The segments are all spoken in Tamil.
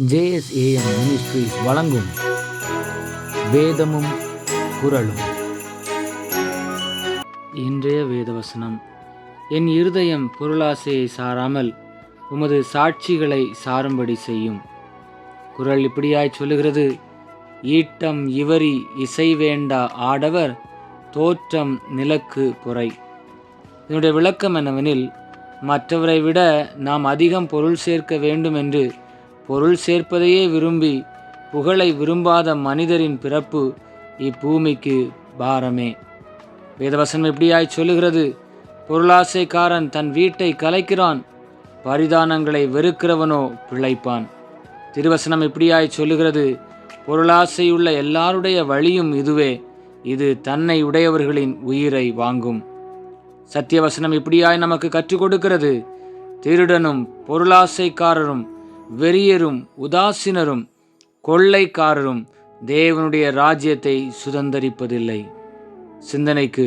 ஜேஎஸ்ஏஎம் மினிஸ்ட்ரிஸ் வழங்கும் வேதமும் குரலும் இன்றைய வேதவசனம். என் இருதயம் பொருளாசையை சாராமல் உமது சாட்சிகளை சாரும்படி செய்யும். குரல் இப்படியாய் சொல்லுகிறது. ஈட்டம் இவரி இசை வேண்டா ஆடவர் தோற்றம் நிலக்கு பொறை இதனுடைய விளக்கம் என்னவெனில் மற்றவரை விட நாம் அதிகம் பொருள் சேர்க்க வேண்டும் என்று பொருள் சேர்ப்பதையே விரும்பி புகழை விரும்பாத மனிதரின் பிறப்பு இப்பூமிக்கு பாரமே. வேதவசனம் எப்படியாய் சொல்லுகிறது? பொருளாசைக்காரன் தன் வீட்டை கலைக்கிறான் பரிதானங்களை வெறுக்கிறவனோ பிழைப்பான். திருவசனம் இப்படியாய் சொல்லுகிறது? பொருளாசையுள்ள எல்லாருடைய வழியும் இதுவே இது தன்னை உடையவர்களின் உயிரை வாங்கும். சத்தியவசனம் இப்படியாய் நமக்கு கற்றுக் கொடுக்கிறது? திருடனும் பொருளாசைக்காரரும் வெறியரும் உதாசீனரும் கொள்ளைக்காரரும் தேவனுடைய ராஜ்யத்தை சுதந்தரிப்பதில்லை. சிந்தனைக்கு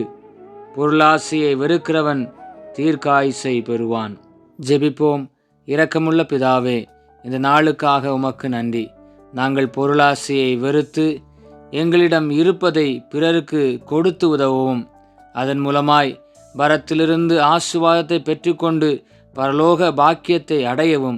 பொருளாசையை வெறுக்கிறவன் தீர்க்காயுசை பெறுவான். ஜெபிப்போம். இரக்கமுள்ள பிதாவே இந்த நாளுக்காக உமக்கு நன்றி. நாங்கள் பொருளாசையை வெறுத்து எங்களிடம் இருப்பதை பிறருக்கு கொடுத்து உதவும் அதன் மூலமாய் வரத்திலிருந்து ஆசுவாதத்தை பெற்றுக்கொண்டு பரலோக பாக்கியத்தை அடையவும்